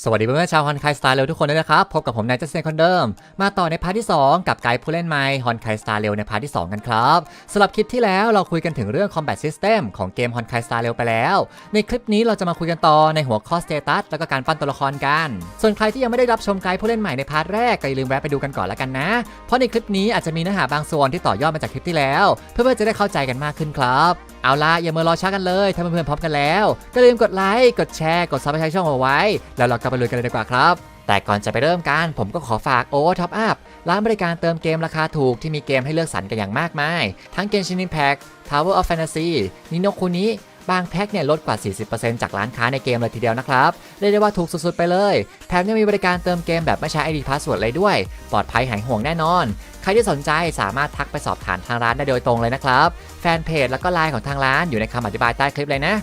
สวัสดีเพื่อนๆชาวฮอนไคสตาร์เร็วทุกคนด้วยนะครับ พบกับผมนายเจสเซนคนเดิม มาต่อในพาร์ทที่ 2 กับไกด์ผู้เล่นใหม่ฮอนไคสตาร์เร็วในพาร์ทที่ 2 กันครับสำหรับคลิปที่แล้วเราคุยกันถึงเรื่อง Combat System ของเกมฮอนไคสตาร์เร็วไปแล้ว ในคลิปนี้เราจะมาคุยกันต่อในหัวข้อสเตตัสแล้วก็การปั้นตัวละครกัน ส่วนใครที่ยังไม่ได้รับชมไกด์ผู้เล่นใหม่ในพาร์ทแรกก็อย่าลืมแวะไปดูกันก่อนล้วกันนะ เพราะในคลิปนี้อาจจะมีเนื้อหาบางส่วนที่ต่อยอดมาจากคลิปที่แล้ว เพื่อๆจะได้เข้าใจกันมากขึ้นครับ เอาละอย่าเมื่อรอช้ากันเลยถ้าเพื่อนๆพร้อมกันแล้ว ก็อย่าลืมกดไลค์ กดแชร์ กดซับสไครต์ช่องเอาไว้ แล้วเราก็ไปลุยกันเลยดีกว่าครับ แต่ก่อนจะไปเริ่มกันผมก็ขอฝากโอเวอร์ท็อปอัพร้านบริการเติมเกมราคาถูกที่มีเกมให้เลือกสรรกันอย่างมากมาย ทั้งเกมชินินแพ็ก Tower of Fantasy นิโนคุนิ บางแพ็คเนี่ยลดกว่า 40%จากร้านค้าในเกมเลยทีเดียวนะครับ เรียกได้ว่าถูกสุดๆไปเลย แถมยังมีบริการเติมเกมแบบไม่ใช้ ID Password เลยด้วย ปลอดภัยหายห่วงแน่นอน ใครที่สนใจสามารถทักไปสอบถามทางร้านได้โดยตรงเลยนะครับ แฟนเพจแล้วก็ไลน์ของทางร้านอยู่ในคำอธิบายใต้คลิปเลยนะ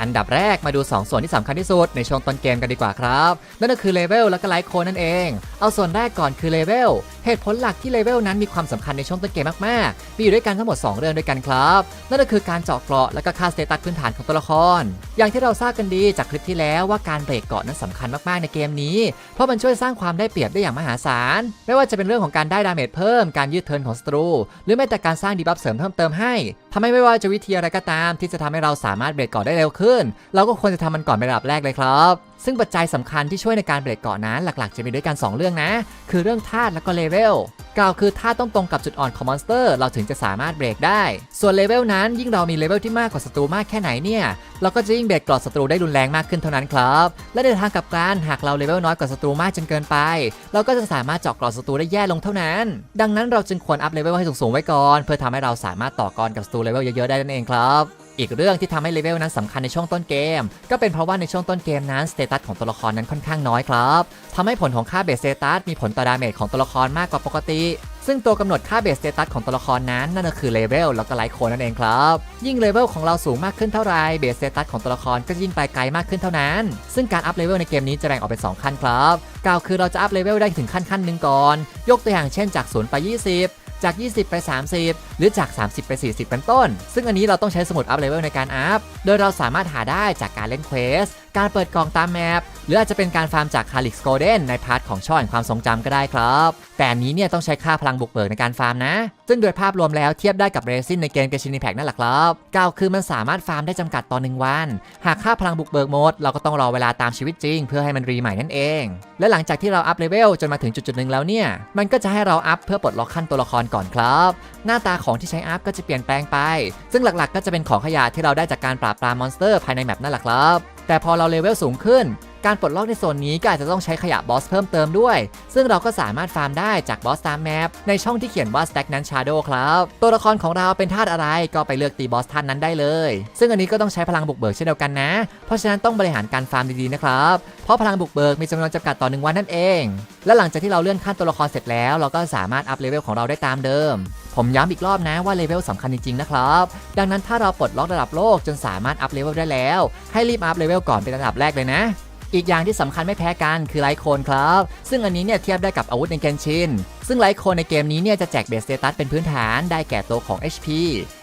อันดับแรกมาดู 2 ส่วนที่สำคัญที่สุดในช่วงต้นเกมกันดีกว่าครับ นั่นก็คือเลเวลและก็ไลท์โคนนั่นเอง เอาส่วนแรกก่อนคือเลเวลเหตุผลหลักที่เลเวลนั้นมีความสำคัญในช่วงต้นเกมมากๆ มีอยู่ด้วยกันทั้งหมด 2 เรื่องด้วยกันครับ นั่นก็คือการเจาะเกราะและก็ค่าสเตตัสพื้นฐานของตัวละคร อย่างที่เราทราบกันดีจากคลิปที่แล้วว่าการเบรกเกาะนั้นสำคัญมากๆในเกมนี้ เพราะมันช่วยสร้างความได้เปรียบได้อย่างมหาศาล ไม่ว่าจะเป็นเรื่องของการได้ดาเมจเพิ่ม การยืดเทิร์นของศัตรู หรือแม้แต่การสร้างดีบัฟเสริมเพิ่มเติมให้ทำให้ไม่ว่าจะวิธีอะไรก็ตาม ที่จะทำให้เราสามารถเบรกเกาะได้เร็วขึ้น เราก็ควรจะทำมันก่อนเป็นอันดับแรกเลยครับซึ่งปัจจัยสำคัญที่ช่วยในการเบรกเกาะนั้นหลักๆ จะมีด้วยกัน 2 เรื่องนะ คือเรื่องธาตุและก็เลเวล กล่าวคือธาต้องตรงกับจุดอ่อนของมอนสเตอร์เราถึงจะสามารถเบรกได้ ส่วนเลเวลนั้นยิ่งเรามีเลเวลที่มากกว่าศัตรูมากแค่ไหนเนี่ย เราก็จะยิ่งเบรกกราะศัตรูได้รุนแรงมากขึ้นเท่านั้นครับ และในทางกลับกันหากเราเลเวลน้อยกว่าศัตรูมากจนเกินไป เราก็จะสามารถเจาะกราะศัตรูได้แย่ลงเท่านั้น ดังนั้นเราจึงควรอัพเลเวลให้สูงๆไว้ก่อน เพื่อทำให้เราสามารถต่อกรกับศัตรูเลเวลเยอะๆได้นั่นเองครับ อีกเรื่องที่ทำให้เลเวลนั้นสำคัญในช่วงต้นเกม ก็เป็นเพราะว่าในช่วงต้นเกมนั้นสเตตัสของตัวละครนั้นค่อนข้างน้อยครับทำให้ผลของค่าเบสสเตตัสมีผลต่อดาเมจของตัวละครมากกว่าปกติซึ่งตัวกำหนดค่าเบสสเตตัสของตัวละครนั้นนั่นก็คือเลเวลแล้วก็ไลท์โคนนั่นเองครับ ยิ่งเลเวลของเราสูงมากขึ้นเท่าไรเบสสเตตัสของตัวละครก็ยิ่งไปไกลมากขึ้นเท่านั้น ซึ่งการอัพเลเวลในเกมนี้จะแบ่งออกเป็น 2 ขั้นครับกล่าวคือเราจะอัพเลเวลได้ถึงขั้นขั้นหนึ่งก่อน ยกตัวอย่างเช่นจาก 0 ไป 20 จาก 20 ไป 30 หรือจาก 30 ไป 40 เป็นต้น ซึ่งอันนี้เราต้องใช้สมุดอัพเลเวลในการอัพ โดยเราสามารถหาได้จากการเล่นเควสการเปิดกล่องตามแมปหรืออาจจะเป็นการฟาร์มจากคาลิกสโกเดนในพาร์ทของช่อแห่งความทรงจำก็ได้ครับ แต่อันนี้เนี่ยต้องใช้ค่าพลังบุกเบิกในการฟาร์มนะ ซึ่งโดยภาพรวมแล้วเทียบได้กับเรซินในเกมเกชินีแพกนั่นแหละครับกล่าวคือมันสามารถฟาร์มได้จำกัดต่อหนึ่งวัน หากค่าพลังบุกเบิกหมดเราก็ต้องรอเวลาตามชีวิตจริง เพื่อให้มันรีใหม่นั่นเอง และหลังจากที่เราอัพเลเวลจนมาถึงจุดๆหนึ่งแล้วเนี่ยมันก็จะให้เราอัพเพื่อปลดล็อกขั้นตัวละครก่อนครับ หน้าตาของที่ใช้อัพก็จะเปลี่ยนแปลงไป ซึ่งหลักๆ ก็จะเป็นของขยะที่เราได้จากการปราบปรามมอนสเตอร์ภายในแมปนั่นแหละครับ แต่พอเราเลเวลสูงขึ้น การปลดล็อกในโซนนี้ก็อาจจะต้องใช้ขยะบอสเพิ่มเติมด้วย ซึ่งเราก็สามารถฟาร์มได้จากบอสตามแมปในช่องที่เขียนว่า Stagnant Shadow ครับ ตัวละครของเราเป็นธาตุอะไรก็ไปเลือกตีบอสท่านนั้นได้เลย ซึ่งอันนี้ก็ต้องใช้พลังบุกเบิกเช่นเดียวกันนะ เพราะฉะนั้นต้องบริหารการฟาร์มดีๆนะครับ เพราะพลังบุกเบิกมีจำนวนจำกัดต่อหนึ่งวันนั่นเอง และหลังจากที่เราเลื่อนขั้นตัวละครเสร็จแล้ว เราก็สามารถอัพเลเวลของเราได้ตามเดิม ผมย้ำอีกรอบนะว่าเลเวลสำคัญจริงๆนะครับ ดังนั้นถ้าเราปลดล็อกระดับโลกจนสามารถอัพเลเวลได้แล้ว ให้รีบอัพเลเวลก่อนเป็นอันดับแรกเลยนะอีกอย่างที่สำคัญไม่แพ้กันคือไลโคนครับ ซึ่งอันนี้เนี่ยเทียบได้กับอาวุธในเกนชิน ซึ่งไลโคนในเกมนี้เนี่ยจะแจกเบสเตตัสเป็นพื้นฐานได้แก่ตัวของ HP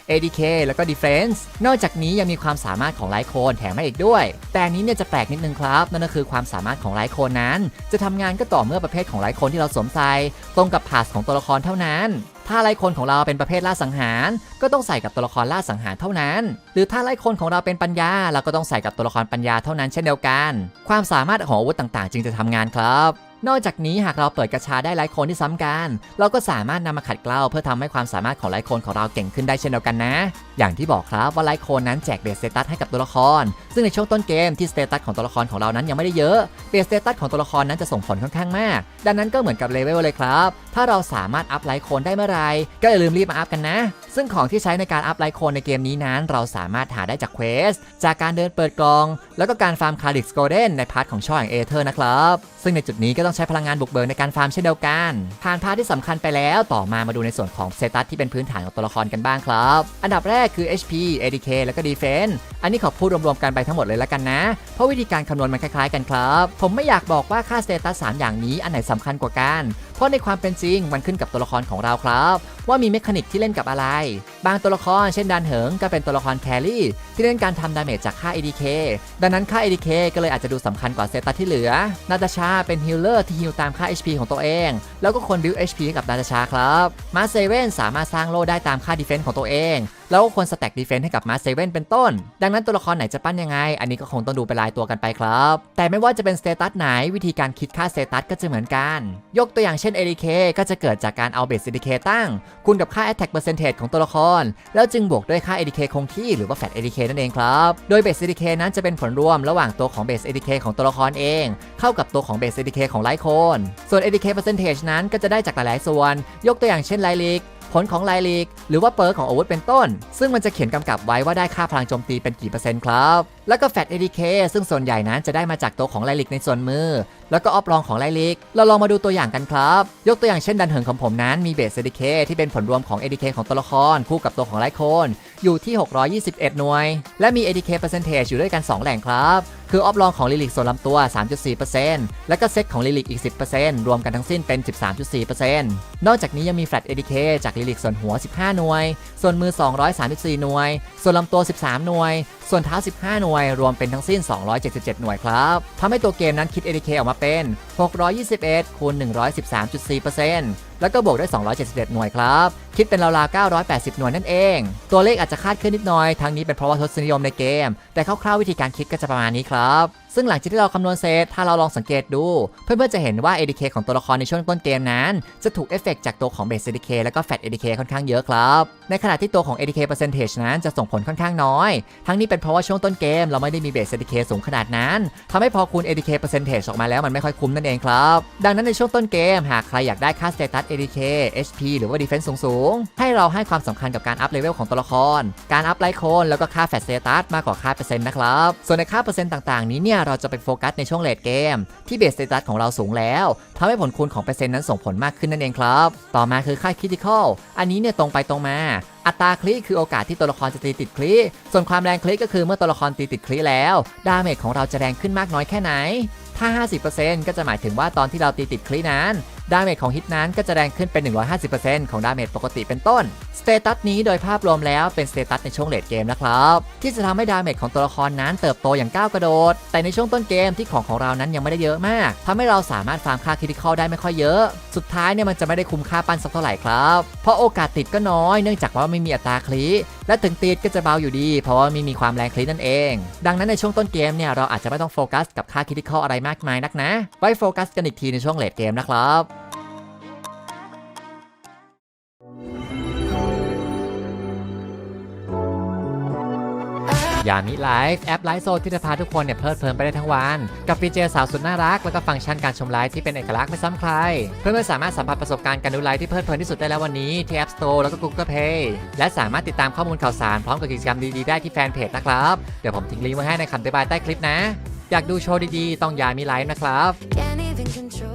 ADK แล้วก็ Defense นอกจากนี้ยังมีความสามารถของไลโคนแถมมาอีกด้วย แต่นี้เนี่ยจะแปลกนิดนึงครับ นั่นก็คือความสามารถของไลโคนนั้น จะทำงานก็ต่อเมื่อประเภทของไลโคนที่เราสวมใส่ตรงกับพาสของตัวละครเท่านั้น ถ้าไล่คนของเราเป็นประเภทล่าสังหาร ก็ต้องใส่กับตัวละครล่าสังหารเท่านั้น หรือถ้าไล่คนของเราเป็นปัญญา เราก็ต้องใส่กับตัวละครปัญญาเท่านั้นเช่นเดียวกัน ความสามารถของอาวุธต่างๆ จึงจะทำงานครับนอกจากนี้หากเราเปิดกระชาได้ไลายคนที่ซ้ำกัน เราก็สามารถนำมาขัดเกลาเพื่อทำให้ความสามารถของไลายคนของเราเก่งขึ้นได้เช่นเดียวกันนะ อย่างที่บอกครับว่าไลท์โคนนั้นแจกเบสสเตตัสให้กับตัวละคร ซึ่งในช่วงต้นเกมที่สเตตัสของตัวละครของเรานั้นยังไม่ได้เยอะ เบสสเตตัสของตัวละครนั้นจะส่งผลค่อนข้างมาก ดังนั้นก็เหมือนกับเลเวลเลยครับ ถ้าเราสามารถอัพไลท์โคนได้เมื่อไหรก็อย่าลืมรีบมาอัพกันนะ ซึ่งของที่ใช้ในการอัพไลท์โคนในเกมนี้นั้น เราสามารถหาได้จากเควส จากการเดินเปิดกล่อง แล้วก็การฟาร์มคาริกสโกเดนในพาร์ทของช่อแห่งเอเธอร์นะครับ ซึ่งในจุดนี้ก็ต้องใช้พลังงานบุกเบิกในการฟาร์มเช่นเดียวกัน ผ่านพาร์ทที่สำคัญไปแล้ว ต่อมามาดูในส่วนของสเตตัสที่เป็นพื้นฐานของตัวละครกันบ้างครับ อันดับแรกคือ HP ADK แล้วก็ Defense อันนี้ขอพูดรวมๆกันไปทั้งหมดเลยแล้วกันนะ เพราะวิธีการคำนวณมันคล้ายๆกันครับ ผมไม่อยากบอกว่าค่าสเตตัส3อย่างนี้อันไหนสำคัญกว่ากัน เพราะในความเป็นจริงมันขึ้นกับตัวละครของเราครับ ว่ามีเมคานิกที่เล่นกับอะไร บางตัวละครเช่นดันเหิงก็เป็นตัวละครแครี่ที่เล่นการทำดาเมจจากค่า ADK ดังนั้นค่า ADK ก็เลยอาจจะดูสำคัญกว่าเซตัสที่เหลือ นาตาชาเป็นฮิลเลอร์ที่ฮิลตามค่า HP ของตัวเอง แล้วก็คนบิว HP กับนาตาชาครับ มาเซเว่นสามารถสร้างโล่ได้ตามค่าดีเฟนส์ของตัวเองแล้วก็ควรสแต็กดีเฟนส์ให้กับมาเซเว่นเป็นต้น ดังนั้นตัวละครไหนจะปั้นยังไง อันนี้ก็คงต้องดูเป็นรายตัวกันไปครับ แต่ไม่ว่าจะเป็นสเตตัสไหนวิธีการคิดค่าสเตตัสก็จะเหมือนกัน ยกตัวอย่างเช่น ADK ก็จะเกิดจากการเอาเบส ADK ตั้ง คูณกับค่า Attack Percentage ของตัวละคร แล้วจึงบวกด้วยค่า ADK คงที่หรือว่า Fat ADK นั่นเองครับ โดย Base ADK นั้นจะเป็นผลรวมระหว่างตัวของ Base ADK ของตัวละครเอง เข้ากับตัวของ Base ADK ของไลโคนส่วน ADK Percentage นั้นก็จะได้จากหลายๆส่วน ยกตัวอย่างเช่นไลลิก ผลของไลลิกหรือว่าเปิร์ของอาวุธเป็นต้น ซึ่งมันจะเขียนกำกับไว้ว่าได้ค่าพลังโจมตีเป็นกี่เปอร์เซ็นต์ครับ แล้วก็ Fat ADK ซึ่งส่วนใหญ่นั้นจะได้มาจากตัวของไลลิกในส่วนมือ แล้วก็ออฟรองของไลลิก เราลองมาดูตัวอย่างกันครับ ยกตัวอย่างเช่นดันเหิงของผมนั้นมีเบส ADK ที่เป็นผลรวมของ ADK ของตัวละคร คู่กับตัวของไลโคนอยู่ที่ 621 หน่วย และมี ADK percentage อยู่ด้วยกัน 2 แหล่งครับ คือออฟรองของลิลิกส่วนลำตัว 3.4%แล้วก็เซ็ตของลิลิกอีก 10%รวมกันทั้งสิ้นเป็น 13.4%นอกจากนี้ยังมี Flat ADK จากลิลิกส่วนหัว 15 หน่วย ส่วนมือ 234 หน่วย ส่วนลำตัว 13 หน่วย ส่วนเท้า 15 หน่วย รวมเป็นทั้งสิ้น 277 หน่วยครับทำให้ตัวเกมนั้นคิด ADK ออกมาเป็น621คูณ113.4%แล้วก็บวกด้วย 271 หน่วยครับ คิดเป็นราวๆ980 หน่วยนั่นเอง ตัวเลขอาจจะคาดขึ้นนิดหน่อย ทั้งนี้เป็นเพราะว่าทศนิยมในเกม แต่คร่าวๆวิธีการคิดก็จะประมาณนี้ครับ ซึ่งหลังจากที่เราคำนวณเสร็จ ถ้าเราลองสังเกตดู เพื่อนๆจะเห็นว่า ADK ของตัวละครในช่วงต้นเกมนั้น จะถูกเอฟเฟกจากตัวของ Base ADK แล้วก็ Fat ADK ค่อนข้างเยอะครับ ในขณะที่ตัวของ ADK percentage นั้นจะส่งผลค่อนข้างน้อย ทั้งนี้เป็นเพราะว่าช่วงต้นเกม เราไม่ได้มี Base ADK สูงขนาดนั้นทำให้พอคูณ ADK percentage ออกมาแล้วมันไม่ค่อยคุ้มนั่นเองครับ ดังนั้นในช่วงต้นเกม หากใครอยากได้ค่า status ADK HP หรือว่า defense สูงๆ ให้เราให้ความสำคัญกับการอัพเลเวลของตัวละคร การอัพไลท์โคนแล้วก็ค่า Fat status มากกว่าค่าเปอร์เซ็นต์นะครับ ส่วนในค่าเปอร์เซ็นต์ต่างๆ นี้เนี่ยเราจะไปโฟกัสในช่วงเลดเกม ที่ Base status ของเราสูงแล้วทำให้ผลคูณของเปอร์เซ็นต์นั้นส่งผลมากขึ้นนั่นเองครับ ต่อมาคือค่า critical อันนี้เนี่ยตรงไปตรงมาอัตราคลิคือโอกาสที่ตัวละครจะตีติดคลิส่วนความแรงคลิก็คือเมื่อตัวละครตีติดคลิแล้ว ดาเมจของเราจะแรงขึ้นมากน้อยแค่ไหน ถ้า 50%ก็จะหมายถึงว่าตอนที่เราตีติดคลินั้น ดาเมจของฮิตนั้นก็จะแรงขึ้นเป็น 150%ของดาเมจปกติเป็นต้น สเตตัสนี้โดยภาพรวมแล้วเป็นสเตตัสในช่วงเลดเกมนะครับ ที่จะทำให้ดาเมจของตัวละครนั้นเติบโตอย่างก้าวกระโดด แต่ในช่วงต้นเกมที่ของของเรานั้นยังไม่ได้เยอะมากทำให้เราสามารถฟาร์มค่าคริติคอลได้ไม่ค่อยเยอะ สุดท้ายเนี่ยมันจะไม่ได้คุ้มค่าปั้นสักเท่าไหร่ครับ เพราะโอกาสติดก็น้อย เนื่องจากว่าไม่มีอัตราคลิและถึงติดก็จะเบาอยู่ดี เพราะว่าไม่มีความแรงคลินั่นเอง ดังนั้นในช่วงต้นเกมเนี่ยเราอาจจะไม่ต้องโฟกัสกับค่าคริติคอลอะไรมากมายนักนะ ไว้โฟกัสกันอีกทีในช่วงเลดเกมนะครับ ยามิไลฟ์แอปไลฟ์โซที่จะพาทุกคนเนี่ยเพลิดเพลินไปได้ทั้งวัน กับฟีเจอร์สาวสุดน่ารัก แล้วก็ฟังก์ชันการชมไลฟ์ที่เป็นเอกลักษณ์ไม่ซ้ำใคร เพื่อนๆสามารถสัมผัสประสบการณ์การดูไลฟ์ที่เพลิดเพลินที่สุดได้แล้ววันนี้ที่ App Store แล้วก็ Google Play และสามารถติดตามข้อมูลข่าวสารพร้อมกับกิจกรรมดีๆได้ที่แฟนเพจนะครับเดี๋ยวผมทิ้งลิงก์ไว้ให้ในคำอธิบายใต้คลิปนะ อยากดูโชว์ดีๆต้องยามิไลฟ์นะครับ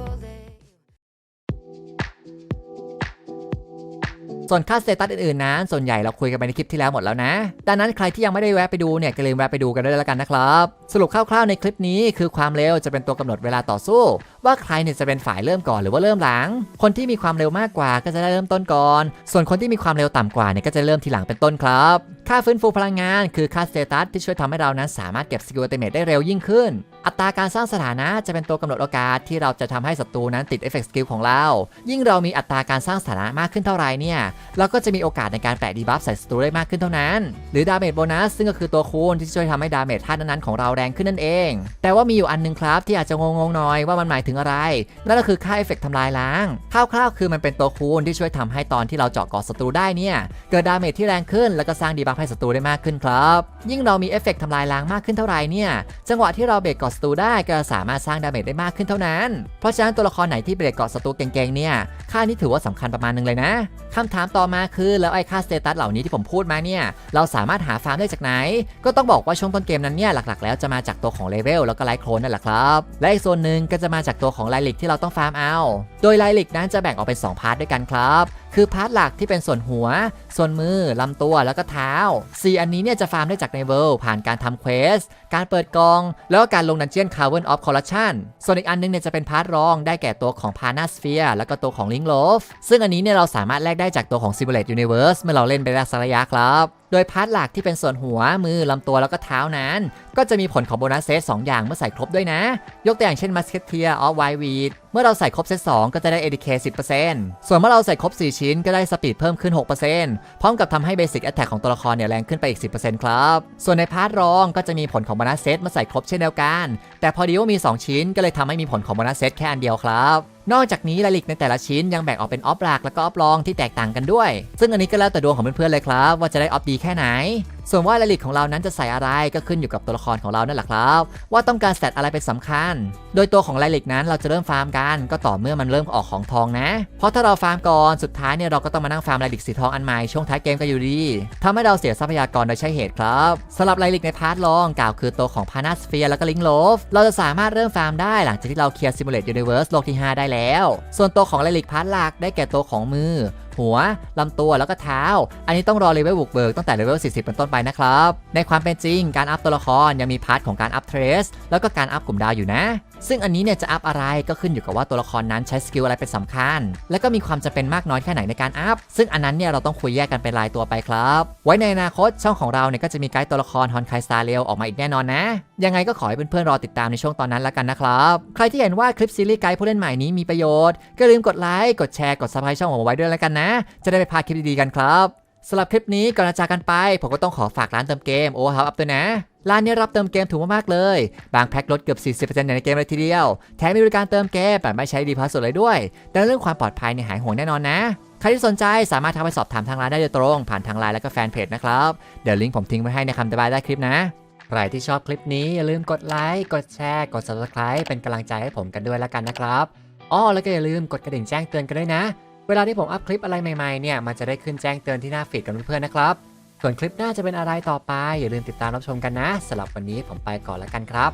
ส่วนค่าสเตตัสอื่นๆนั้นส่วนใหญ่เราคุยกันไปในคลิปที่แล้วหมดแล้วนะ ดังนั้นใครที่ยังไม่ได้แวะไปดูเนี่ยก็ลืมแวะไปดูกันด้วยแล้วกันนะครับ สรุปคร่าวๆในคลิปนี้คือความเร็วจะเป็นตัวกำหนดเวลาต่อสู้ ว่าใครเนี่ยจะเป็นฝ่ายเริ่มก่อนหรือว่าเริ่มหลัง คนที่มีความเร็วมากกว่าก็จะได้เริ่มต้นก่อน ส่วนคนที่มีความเร็วต่ำกว่าเนี่ยก็จะเริ่มทีหลังเป็นต้นครับ ค่าฟื้นฟูพลังงาน คือค่าสเตตัสที่ช่วยทำให้เรานั้นสามารถเก็บสกิลอัลติเมทได้เร็วยิ่งขึ้น อัตราการสร้างสถานะจะเป็นตัวกำหนดโอกาสที่เราจะทำให้ศัตรูนั้นติดเอฟเฟกต์สกิลของเรา ยิ่งเรามีอัตราการสร้างสถานะมากขึ้นเท่าไรเนี่ย เราก็จะมีโอกาสในการแปะดีบัฟใส่ศัตรูได้มากขึ้นเท่านั้น หรือดาเมจโบนัสซึ่งก็คือตัวคูณที่ช่วยทำให้ดาเมจท่านั้นๆของเราแรงขึ้นนั่นเอง แต่ว่ามีอยู่อันหนึงครับที่อาจจะงงๆหน่อยว่ามันหมายถึงอะไร นั่นก็คือค่าเอฟเฟกต์ทำลายล้างคร่าวๆคือมันเป็นตัวคูณที่ช่วยทำให้ตอนที่เราเจาะกาะศัตรูได้เนี่ย เกิดดาเมจที่แรงขึ้น แล้วก็สร้างดีบัฟให้ศัตรูได้มากขึ้นครับ ยิ่งเรามีเอฟเฟกต์ทำลายล้างมากขึ้นเท่าไรเนี่ย จังหวะที่เราเบรกกาะศัตรูได้ก็สามารถสร้างดาเมจได้มากขึ้นเท่านั้น เพราะฉะนั้นตัวละครไหนที่เบรกเกาะศัตรูเก่งๆเนี่ยค่านี้ถือว่าสำคัญประมาณนึงเลยนะคำถามต่อมาคือแล้วไอ้ค่าสเตตัสเหล่านี้ที่ผมพูดมาเนี่ยเราสามารถหาฟาร์มได้จากไหน ก็ต้องบอกว่าช่วงต้นเกมนั้นเนี่ยหลักๆ แล้วจะมาจากตัวของเลเวลแล้วก็ไลท์โคลนนั่นแหละครับและอีกส่วนหนึ่งก็จะมาจากตัวของไลลิกที่เราต้องฟาร์มเอา โดยไลลิกนั้นจะแบ่งออกเป็น2พาร์ทด้วยกันครับ คือพาร์ทหลักที่เป็นส่วนหัว ส่วนมือ ลำตัวแล้วก็เท้า 4 อันนี้เนี่ยจะฟาร์มได้จากในเวิลด์ผ่านการทำเควส การเปิดกอง แล้วก็การลงดันเจียน Cavern of Corruption ส่วนอีกอันนึงเนี่ยจะเป็นพาร์ทรองได้แก่ตัวของพานาสเฟียแล้วก็ตัวของลิงโลฟซึ่งอันนี้เนี่ยเราสามารถแลกได้จากตัวของซิมูเลตยูนิเวิร์สเมื่อเราเล่นไปได้สักระยะครับ โดยพาร์ทหลักที่เป็นส่วนหัว มือลำตัวแล้วก็เท้านั้น ก็จะมีผลของโบนัสเซต2อย่างเมื่อใส่ครบด้วยนะ ยกตัวอย่างเช่น Musketeer of Wild Weed เมื่อเราใส่ครบเซต2ก็จะได้ ADK 10%ส่วนเมื่อเราใส่ครบ 4 ชิ้นก็ได้สปีดเพิ่มขึ้น 6%พร้อมกับทำให้ Basic Attack ของตัวละครเนี่ยแรงขึ้นไปอีก 10%ครับ ส่วนในพาร์ทรองก็จะมีผลของโบนัสเซตเมื่อใส่ครบเช่นเดียวกัน แต่พอดีว่ามี 2 ชิ้นก็เลยทำให้มีผลของโบนัสเซตแค่อันเดียวครับ นอกจากนี้รายละเอียดในแต่ละชิ้นยังแบ่งออกเป็นออฟหลักแล้วก็ออฟรองที่แตกต่างกันด้วย ซึ่งอันนี้ก็แล้วแต่ดวงของเพื่อนๆเลยครับ ว่าจะได้ออฟดีแค่ไหน ส่วนว่ารายละเอียดของเรานั้นจะใส่อะไรก็ขึ้นอยู่กับตัวละครของเรานั่นแหละครับ ว่าต้องการสตอะไรเป็นสำคัญ โดยตัวของรายละเอียดนั้นเราจะเริ่มฟาร์มกัน ก็ต่อเมื่อมันเริ่มออกของทองนะ เพราะถ้าเราฟาร์มก่อนสุดท้ายเนี่ยเราก็ต้องมานั่งฟาร์มรายละเอียดสีทองอันใหม่ช่วงท้ายเกมก็อยู่ดีทำให้เราเสียทรัพยากรโดยใช่เหตุครับสำหรับรายละเอียดในพาร์ทรองกล่าวคือตัวของพานาสเฟียแล้วก็ลิงโลฟเราจะสามารถเริ่มฟาร์มได้หลังจากที่เราเคลียร์ซิมูเลตยูนิเวิร์สโลกที่ 5 ได้แล้ว ส่วนตัวของรายละเอียดพาร์ทหลักได้แก่ตัวของมือหัวลำตัวแล้วก็เท้า อันนี้ต้องรอเลเวลบุกเบิกตั้งแต่เลเวล 40 เป็นต้นไปนะครับ ในความเป็นจริงการอัพตัวละครยังมีพาร์ทของการอัพเทรสแล้วก็การอัพกลุ่มดาวอยู่นะ ซึ่งอันนี้เนี่ยจะอัพอะไรก็ขึ้นอยู่กับว่าตัวละครนั้นใช้สกิลอะไรเป็นสำคัญ และก็มีความจำเป็นมากน้อยแค่ไหนในการอัพ ซึ่งอันนั้นเนี่ยเราต้องคุยแยกกันเป็นรายตัวไปครับ ไว้ในอนาคตช่องของเราเนี่ยก็จะมีไกด์ตัวละครฮอนไคสตาเรลออกมาอีกแน่นอนนะ ยังไงก็ขอให้เพื่อนๆรอติดตามในช่วงตอนนั้นแล้วกันนะครับ ใครที่เห็นว่าคลิปซีรีส์ไกด์ผู้เล่นใหม่นี้มีประโยชน์ก็ลืมกดไลค์กดแชร์กดซับสไครต์ช่องของผมไว้ด้วยแล้วกันนะ จะได้ไม่พาคลิปดีๆกันครับ สำหรับคลิปนี้ก่อนจะจากกันไป ผมก็ต้องขอฝากร้านเติมเกมโอฮับอัพด้วยนะ ร้านนี้รับเติมเกมถูกมากๆเลย บางแพ็คลดเกือบ 40%ในเกมเลยทีเดียว แถมมีบริการเติมเกมแบบไม่ใช้ดีพาสดเลยด้วย แต่เรื่องความปลอดภัยเนี่ยหายห่วงแน่นอนนะ ใครที่สนใจสามารถทักไปสอบถามทางร้านได้โดยตรง ผ่านทางไลน์และก็แฟนเพจนะครับ เดี๋ยวลิงก์ผมทิ้งไว้ให้ในคำอธิบายใต้คลิปนะ ใครที่ชอบคลิปนี้อย่าลืมกดไลค์ กดแชร์ กด subscribe เป็นกำลังใจให้ผมกันด้วยแล้วกันนะครับ อ้อแล้วก็อย่าลืมกดกระดิ่งแจ้งเตือนกันด้วยนะ เวลาที่ผมอัพคลิปอะไรใหม่ๆเนี่ยมันจะได้ขึ้นแจ้งเตือนที่หน้าฟีดกับเพื่อนๆนะครับ ส่วนคลิปหน้าจะเป็นอะไรต่อไป อย่าลืมติดตามรับชมกันนะสำหรับวันนี้ผมไปก่อนแล้วกันครับ